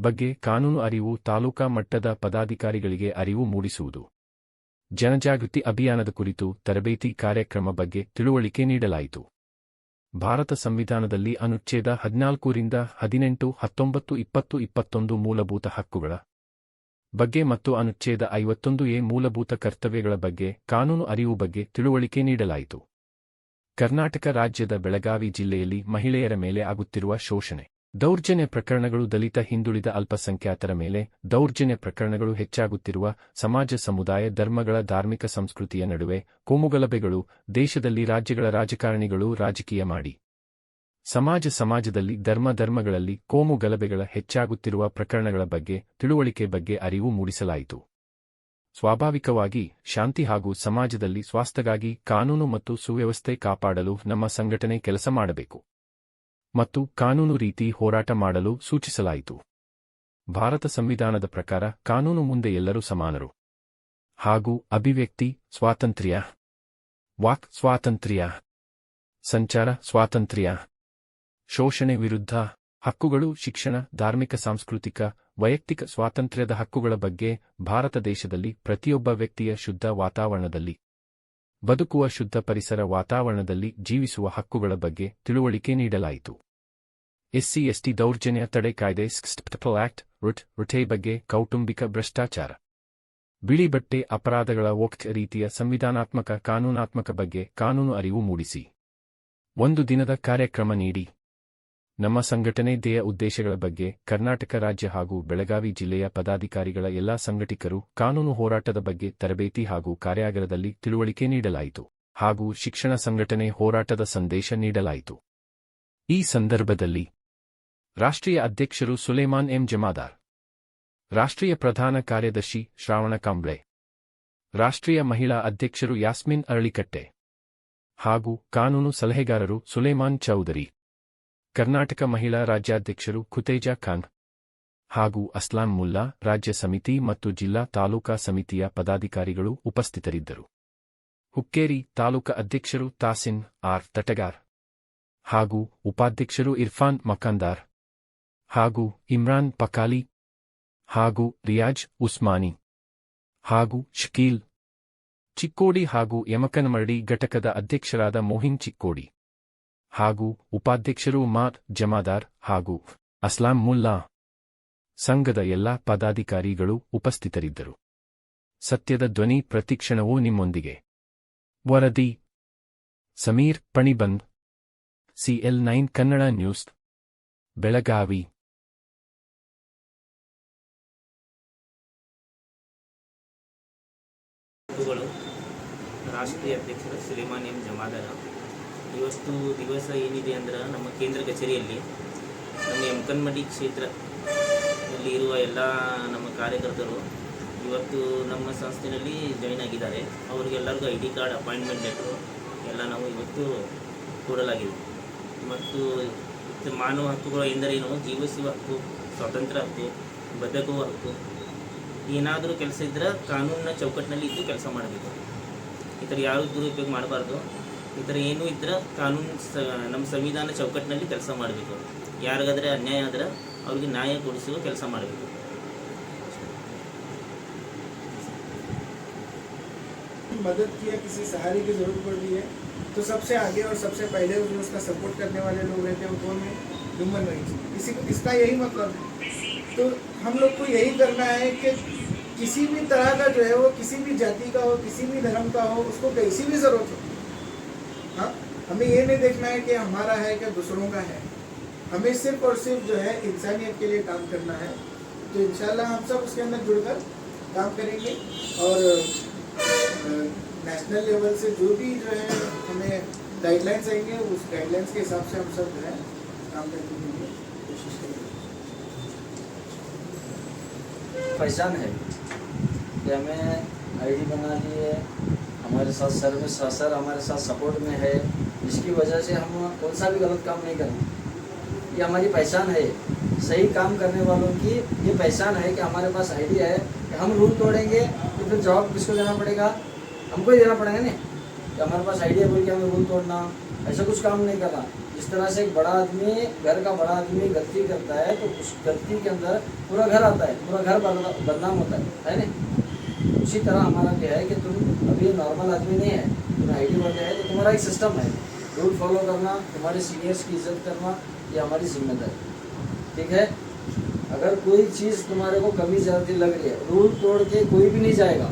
ಬಗ್ಗೆ ಕಾನೂನು ಅರಿವು ತಾಲೂಕಾ ಮಟ್ಟದ ಪದಾಧಿಕಾರಿಗಳಿಗೆ ಅರಿವು ಮೂಡಿಸುವುದು. ಜನಜಾಗೃತಿ ಅಭಿಯಾನದ ಕುರಿತು ತರಬೇತಿ ಕಾರ್ಯಕ್ರಮ ಬಗ್ಗೆ ತಿಳುವಳಿಕೆ ನೀಡಲಾಯಿತು. ಭಾರತ ಸಂವಿಧಾನದಲ್ಲಿ ಅನುಚ್ಛೇದ ಹದಿನಾಲ್ಕರಿಂದ ಹದಿನೆಂಟು ಹತ್ತೊಂಬತ್ತು ಇಪ್ಪತ್ತು ಇಪ್ಪತ್ತೊಂದು ಮೂಲಭೂತ ಹಕ್ಕುಗಳ ಬಗ್ಗೆ ಮತ್ತು ಅನುಚ್ಛೇದ ಐವತ್ತೊಂದು ಎ ಮೂಲಭೂತ ಕರ್ತವ್ಯಗಳ ಬಗ್ಗೆ ಕಾನೂನು ಅರಿವು ಬಗ್ಗೆ ತಿಳುವಳಿಕೆ ನೀಡಲಾಯಿತು. ಕರ್ನಾಟಕ ರಾಜ್ಯದ ಬೆಳಗಾವಿ ಜಿಲ್ಲೆಯಲ್ಲಿ ಮಹಿಳೆಯರ ಮೇಲೆ ಆಗುತ್ತಿರುವ ಶೋಷಣೆ. ದೌರ್ಜನ್ಯ ಪ್ರಕರಣಗಳು ದಲಿತ ಹಿಂದುಳಿದ ಅಲ್ಪಸಂಖ್ಯಾತರ ಮೇಲೆ ದೌರ್ಜನ್ಯ ಪ್ರಕರಣಗಳು ಹೆಚ್ಚಾಗುತ್ತಿರುವ ಸಮಾಜ ಸಮುದಾಯ ಧರ್ಮಗಳ ಧಾರ್ಮಿಕ ಸಂಸ್ಕೃತಿಯ ನಡುವೆ ಕೋಮುಗಲಭೆಗಳು, ದೇಶದಲ್ಲಿ ರಾಜ್ಯಗಳ ರಾಜಕಾರಣಿಗಳು ರಾಜಕೀಯ ಮಾಡಿ. ಸಮಾಜ ಸಮಾಜದಲ್ಲಿ ಧರ್ಮ ಧರ್ಮಗಳಲ್ಲಿ ಕೋಮು ಗಲಭೆಗಳ ಹೆಚ್ಚಾಗುತ್ತಿರುವ ಪ್ರಕರಣಗಳ ಬಗ್ಗೆ ತಿಳುವಳಿಕೆ ಬಗ್ಗೆ ಅರಿವು ಮೂಡಿಸಲಾಯಿತು. ಸ್ವಾಭಾವಿಕವಾಗಿ, ಶಾಂತಿ ಹಾಗೂ ಸಮಾಜದಲ್ಲಿ ಸ್ವಾಸ್ಥ್ಯಗಾಗಿ ಕಾನೂನು ಮತ್ತು ಸುವ್ಯವಸ್ಥೆ ಕಾಪಾಡಲು ನಮ್ಮ ಸಂಘಟನೆ ಕೆಲಸ ಮಾಡಬೇಕು. ಮತ್ತು ಕಾನೂನು ರೀತಿ ಹೋರಾಟ ಮಾಡಲು ಸೂಚಿಸಲಾಯಿತು. ಭಾರತ ಸಂವಿಧಾನದ ಪ್ರಕಾರ ಕಾನೂನು ಮುಂದೆ ಎಲ್ಲರೂ ಸಮಾನರು. ಹಾಗೂ ಅಭಿವ್ಯಕ್ತಿ, ಸ್ವಾತಂತ್ರ್ಯ. ವಾಕ್, ಸ್ವಾತಂತ್ರ್ಯ. ಸಂಚಾರ, ಸ್ವಾತಂತ್ರ್ಯ. ಶೋಷಣೆ ವಿರುದ್ಧ ಹಕ್ಕುಗಳು, ಶಿಕ್ಷಣ, ಧಾರ್ಮಿಕ, ಸಾಂಸ್ಕೃತಿಕ, ವೈಯಕ್ತಿಕ ಸ್ವಾತಂತ್ರ್ಯದ ಹಕ್ಕುಗಳ ಬಗ್ಗೆ ಭಾರತ ದೇಶದಲ್ಲಿ ಪ್ರತಿಯೊಬ್ಬ ವ್ಯಕ್ತಿಯ ಶುದ್ಧ ವಾತಾವರಣದಲ್ಲಿ, ಬದುಕುವ ಶುದ್ಧ ಪರಿಸರ ವಾತಾವರಣದಲ್ಲಿ ಜೀವಿಸುವ ಹಕ್ಕುಗಳ ಬಗ್ಗೆ ತಿಳುವಳಿಕೆ ನೀಡಲಾಯಿತು. ಎಸ್ಸಿ ಎಸ್ಟಿ ದೌರ್ಜನ್ಯ ತಡೆ ಕಾಯ್ದೆ ಸ್ಕ್ಸ್ಟ್ಪಲ್ ಆಕ್ಟ್, ರುಟ್, ರುಟೆ ಬಗ್ಗೆ ಕೌಟುಂಬಿಕ ಭ್ರಷ್ಟಾಚಾರ. ಬಿಳಿ ಬಟ್ಟೆ ಅಪರಾಧಗಳ ಒಕ್ ರೀತಿಯ ಸಂವಿಧಾನಾತ್ಮಕ ಕಾನೂನಾತ್ಮಕ ಬಗ್ಗೆ ಕಾನೂನು ಅರಿವು ಮೂಡಿಸಿ. ಒಂದು ದಿನದ ಕಾರ್ಯಕ್ರಮ ನೀಡಿ. ನಮ್ಮ ಸಂಘಟನೆ ದೇಯ ಉದ್ದೇಶಗಳ ಬಗ್ಗೆ ಕರ್ನಾಟಕ ರಾಜ್ಯ ಹಾಗೂ ಬೆಳಗಾವಿ ಜಿಲ್ಲೆಯ ಪದಾಧಿಕಾರಿಗಳ ಎಲ್ಲಾ ಸಂಘಟಕರು ಕಾನೂನು ಹೋರಾಟದ ಬಗ್ಗೆ ತರಬೇತಿ ಹಾಗೂ ಕಾರ್ಯಾಗಾರದಲ್ಲಿ ತಿಳುವಳಿಕೆ ನೀಡಲಾಯಿತು ಹಾಗೂ ಶಿಕ್ಷಣ ಸಂಘಟನೆ ಹೋರಾಟದ ಸಂದೇಶ ನೀಡಲಾಯಿತು. ಈ ಸಂದರ್ಭದಲ್ಲಿ ರಾಷ್ಟ್ರೀಯ ಅಧ್ಯಕ್ಷರು ಸುಲೇಮಾನ್ ಎಂ. ಜಮಾದಾರ್. ರಾಷ್ಟ್ರೀಯ ಪ್ರಧಾನ ಕಾರ್ಯದರ್ಶಿ ಶ್ರಾವಣ ಕಾಂಬ್ಳೆ. ರಾಷ್ಟ್ರೀಯ ಮಹಿಳಾ ಅಧ್ಯಕ್ಷರು ಯಾಸ್ಮಿನ್ ಅರಳಿಕಟ್ಟೆ. ಹಾಗೂ ಕಾನೂನು ಸಲಹೆಗಾರರು ಸುಲೇಮಾನ್ ಚೌಧರಿ. ಕರ್ನಾಟಕ ಮಹಿಳಾ ರಾಜ್ಯಾಧ್ಯಕ್ಷರು ಖುತೇಜಾ ಖಾನ್. ಹಾಗೂ ಅಸ್ಲಾಂ ಮುಲ್ಲಾ ರಾಜ್ಯ ಸಮಿತಿ ಮತ್ತು ಜಿಲ್ಲಾ ತಾಲೂಕಾ ಸಮಿತಿಯ ಪದಾಧಿಕಾರಿಗಳು ಉಪಸ್ಥಿತರಿದ್ದರು. ಹುಕ್ಕೇರಿ ತಾಲೂಕಾ ಅಧ್ಯಕ್ಷರು ತಾಸಿನ್ ಆರ್. ತಟಗಾರ್. ಹಾಗೂ ಉಪಾಧ್ಯಕ್ಷರು ಇರ್ಫಾನ್ ಮಕಾಂದಾರ್. ಹಾಗೂ ಇಮ್ರಾನ್ ಪಕಾಲಿ ಹಾಗೂ ರಿಯಾಜ್ ಉಸ್ಮಾನಿ ಹಾಗೂ ಶಕೀಲ್ ಚಿಕ್ಕೋಡಿ ಹಾಗೂ ಯಮಕನಮರಡಿ ಘಟಕದ ಅಧ್ಯಕ್ಷರಾದ ಮೋಹಿನ್ ಚಿಕ್ಕೋಡಿ ಹಾಗೂ ಉಪಾಧ್ಯಕ್ಷರು ಮಾತ್ ಜಮಾದಾರ್ ಹಾಗೂ ಅಸ್ಲಾಂ ಮುಲ್ಲಾ ಸಂಘದ ಎಲ್ಲಾ ಪದಾಧಿಕಾರಿಗಳು ಉಪಸ್ಥಿತರಿದ್ದರು. ಸತ್ಯದ ಧ್ವನಿ ಪ್ರತಿಕ್ಷಣವೂ ನಿಮ್ಮೊಂದಿಗೆ. ವರದಿ Sameer Panibandh, CL nine Kannada news, Belagavi. ರಾಷ್ಟ್ರೀಯ ಅಧ್ಯಕ್ಷರು ಸುಲೇಮಾನ್ ಎಂ ಜಮಾದರ. ಇವತ್ತು ದಿವಸ ಏನಿದೆ ಅಂದ್ರೆ ನಮ್ಮ ಕೇಂದ್ರ ಕಚೇರಿಯಲ್ಲಿ ನಮ್ಮ ಕ್ಷೇತ್ರ ಅಲ್ಲಿ ಇರುವ ಎಲ್ಲ ನಮ್ಮ ಕಾರ್ಯಕರ್ತರು ಇವತ್ತು ನಮ್ಮ ಸಂಸ್ಥೆಯಲ್ಲಿ ಜಾಯಿನ್ ಆಗಿದ್ದಾರೆ. ಅವರಿಗೆಲ್ಲರಿಗೂ I D card, appointment letter ಎಲ್ಲ ನಾವು ಇವತ್ತು ಕೊಡಲಾಗಿದೆ. ಮತ್ತು ಮಾನವ ಹಕ್ಕುಗಳು ಎಂದರೇನು? ಜೀವಿಸುವ ಹಕ್ಕು, ಸ್ವಾತಂತ್ರ್ಯ ಹಕ್ಕು ಬದುಕುವ ಹಕ್ಕು. ಏನಾದರೂ ಕೆಲಸ ಇದ್ದರೆ ಕಾನೂನಿನ ಚೌಕಟ್ಟಿನಲ್ಲಿ ಇದ್ದು ಕೆಲಸ ಮಾಡಬೇಕು. ಈ ಥರ ಯಾರೂ ದುರುಪಯೋಗ ಮಾಡಬಾರ್ದು ಈ ಥರ ಏನೂ ಇದ್ರೆ ಕಾನೂನು ಸ ನಮ್ಮ ಸಂವಿಧಾನ ಚೌಕಟ್ಟಿನಲ್ಲಿ ಕೆಲಸ ಮಾಡಬೇಕು ಯಾರಿಗಾದ್ರೆ ಅನ್ಯಾಯ ಆದ್ರೆ ಅವ್ರಿಗೆ ನ್ಯಾಯ ಕೊಡಿಸುವ ಕೆಲಸ ಮಾಡಬೇಕು मदद की या किसी सहारे की जरूरत पड़ रही है तो सबसे आगे और सबसे पहले उसमें उसका सपोर्ट करने वाले लोग रहते हैं वो कौन है ह्यूमन राइट्स इसी इसका यही मतलब है तो हम लोग को यही करना है कि किसी भी तरह का जो है वो, किसी भी जाति का हो, किसी भी धर्म का हो, उसको कैसी भी ज़रूरत हो। हाँ? हमें ये नहीं देखना है कि हमारा है कि दूसरों का है। हमें सिर्फ़ और सिर्फ़ जो है इंसानियत के लिए काम करना है। तो इंशाल्लाह हम सब उसके अंदर जुड़कर काम करेंगे और नेशनल लेवल से जो भी जो है हमें गाइडलाइंस आएँगे, उस गाइडलाइंस के हिसाब से हम सब जो है काम करने के लिए कोशिश करेंगे। पहचान है कि हमें आईडी बना ली है हमारे साथ सर में सर हमारे साथ सपोर्ट में है। इसकी वजह से हम कौन सा भी गलत काम नहीं करें। ये हमारी पहचान है। सही काम करने वालों की ये पहचान है कि हमारे पास आईडी है कि हम रूल तोड़ेंगे तो फिर जॉब किसको देना पड़ेगा? हमको ही देना पड़ेगा नहीं कि हमारे पास आइडिया बोल के हमें रूल तोड़ना, ऐसा कुछ काम नहीं करना। जिस तरह से एक बड़ा आदमी, घर का बड़ा आदमी गलती करता है तो उस गलती के अंदर पूरा घर आता है, पूरा घर बदना- बदनाम होता है है नहीं उसी तरह हमारा क्या है कि तुम अभी नॉर्मल आदमी नहीं है, तुम्हें आई डी है तो तुम्हारा एक सिस्टम है। रूल फॉलो करना, तुम्हारे सीनियर्स की इज़्ज़त करना, ये हमारी ज़िम्मेदारी ठीक है? अगर कोई चीज़ तुम्हारे को कमी ज़्यादा लग रही है रूल तोड़ के कोई भी नहीं जाएगा।